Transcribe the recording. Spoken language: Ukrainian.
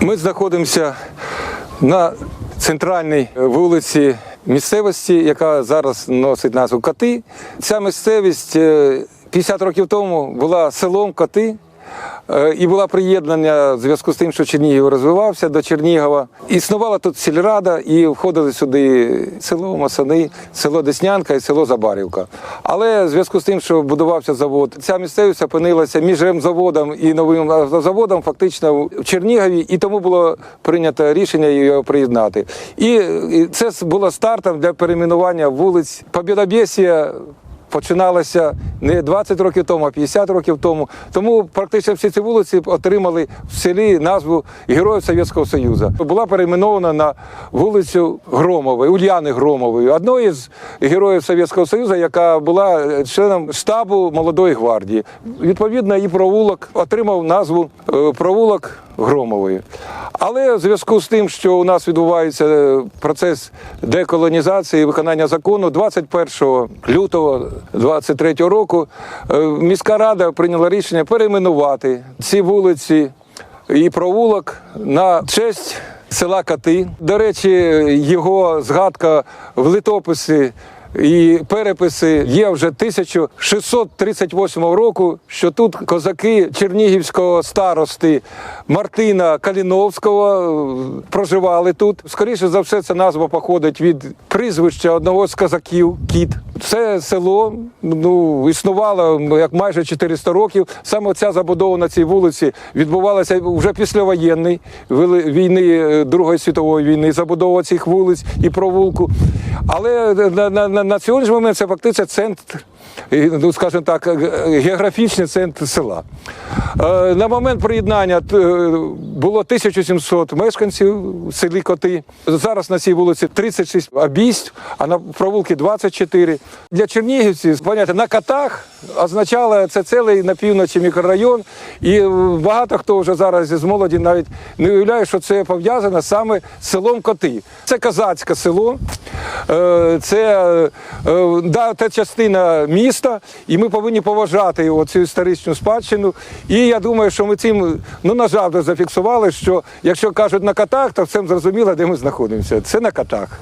Ми знаходимося на центральній вулиці місцевості, яка зараз носить назву Коти. Ця місцевість е, 50 років тому була селом Коти. Е, І була приєднання в зв'язку з тим, що Чернігів розвивався до Чернігова. Існувала тут сільрада, і входили сюди село Масани, село Деснянка і село Забарівка. Але в зв'язку з тим, що будувався завод, ця місцевість опинилася між ремзаводом і новим автозаводом, фактично в Чернігові, і тому було прийнято рішення його приєднати. І це було стартом для перейменування вулиць Побєдобєсія починалася не 20 років тому, а 50 років тому. Тому практично всі ці вулиці отримали в селі назву Героїв Совєтського Союзу. Була перейменована на вулицю Громової, Ульяни Громової, одної з героїв Совєтського Союзу, яка була членом штабу молодої гвардії. Відповідно, і провулок отримав назву е, провулок Громової. Але в зв'язку з тим, що у нас відбувається е, процес деколонізації виконання закону, 21 лютого 23 року е, міська рада прийняла рішення перейменувати ці вулиці і провулок на честь села Кати. До речі, його згадка в літописі. І переписи є вже 1638 року, що тут козаки Чернігівського старости Мартина Каліновського е, проживали тут. Скоріше за все, ця назва походить від прізвища одного з козаків Кіт. Це село ну існувало як майже 400 років. Саме ця забудова на цій вулиці відбувалася вже післявоєнної війни е, Другої світової війни. Забудова цих вулиць і провулку. Але на, на, на, на сьогоднішній момент це фактично центр, ну скажімо так, е, географічний центр села. Е, На момент приєднання е, було 1700 мешканців в селі Коти. Зараз на цій вулиці 36 обійств, а на провулки 24. Для чернігівців поняття на котах означало це цілий на півночі мікрорайон. І багато хто вже зараз з молоді навіть не уявляє, що це пов'язано саме з селом Коти. Це козацьке село. Це та частина міста, і ми повинні поважати його цю історичну спадщину. І я думаю, що ми цим ну назавжди зафіксували, що якщо кажуть на катах, то всім зрозуміло, де ми знаходимося. Це на катах.